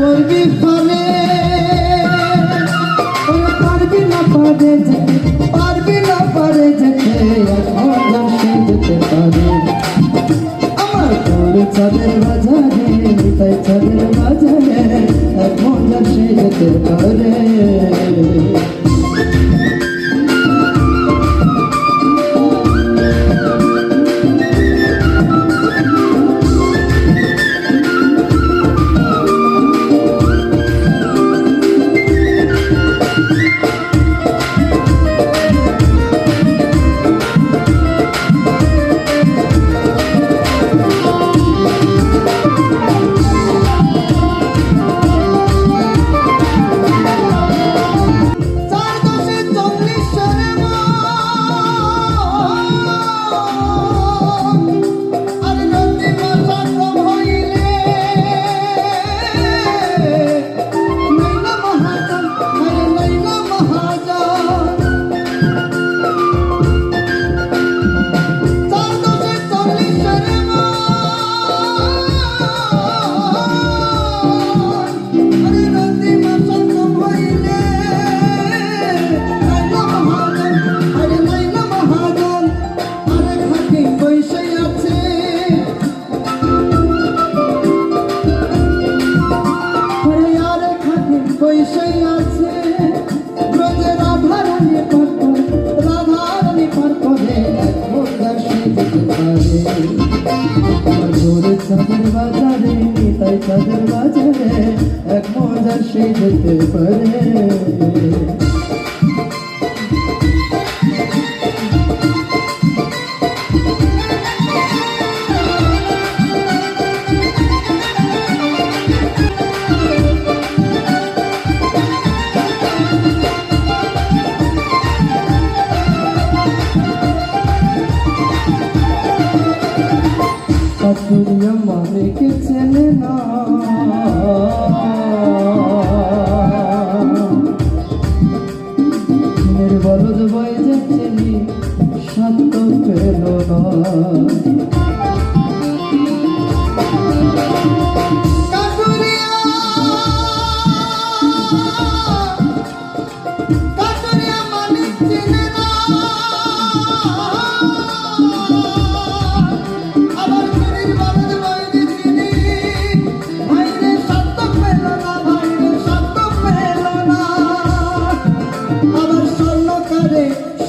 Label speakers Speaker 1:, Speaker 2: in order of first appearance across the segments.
Speaker 1: করবি ফলে? পারবি না পারে যেতে পারবি না পারে যেতে এখন যেতে পারে। আমার তোর চাঁদের বৈশাই আছে, ব্রজে রাধা রানী পার্থ রাধা রানী
Speaker 2: পার্থ হে ভোরে চাঁদের বাজারে তাই চাঁদের বাজারে, এক মজার সে যেতে পারে। কাতুরিয়া মালিক চেনে না দিনের বলদ বয়ে যাচ্ছেনি সত্য পেল না।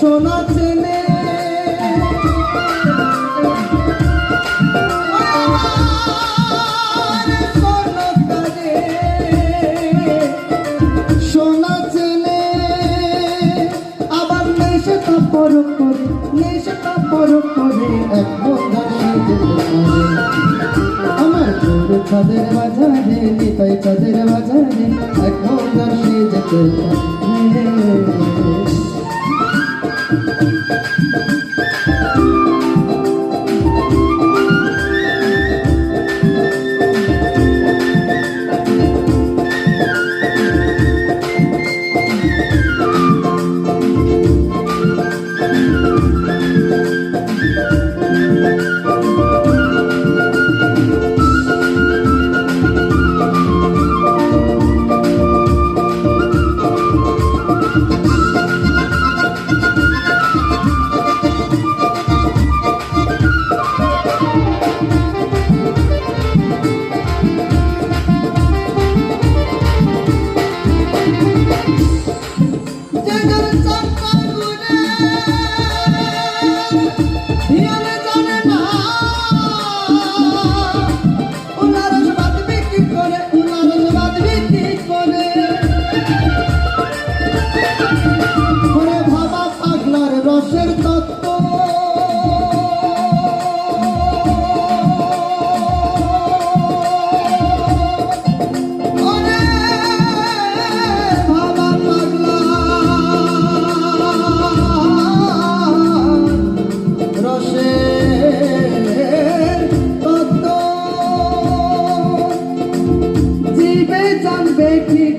Speaker 2: সোনা চেনে সোনা চেনে আবার নেশাটা পর করে নেশাটা পর করে এক
Speaker 1: আমার চাঁদের বাজারে নিতাই চাঁদের বাজারে এক মজা সে যেতে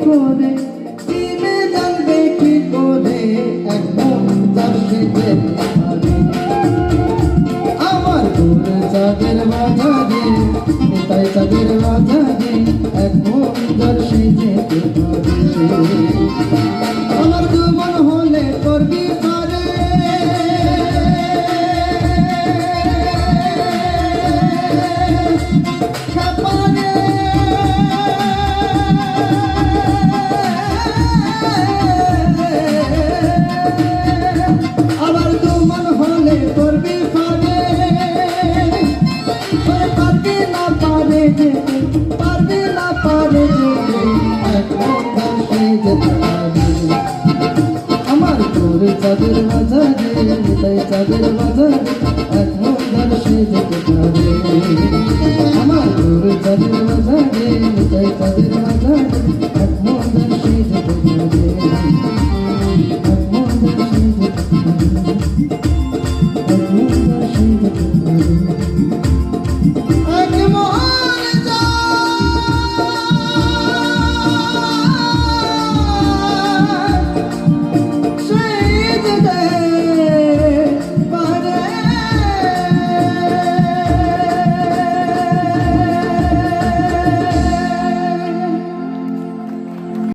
Speaker 2: করে,
Speaker 1: দিনে জানবে কি করে
Speaker 2: এক জানবে যে
Speaker 1: আমার ঘুরে চাঁদের বাজারে তাই চাঁদের বাজারে মজা সে যেতে
Speaker 2: পারবি না পারে যেতে এক মজা সে যেতে
Speaker 1: আমার তোর চাঁদের বাজারে তাই চাঁদের বাজারে এক মজার সে যেতে পারে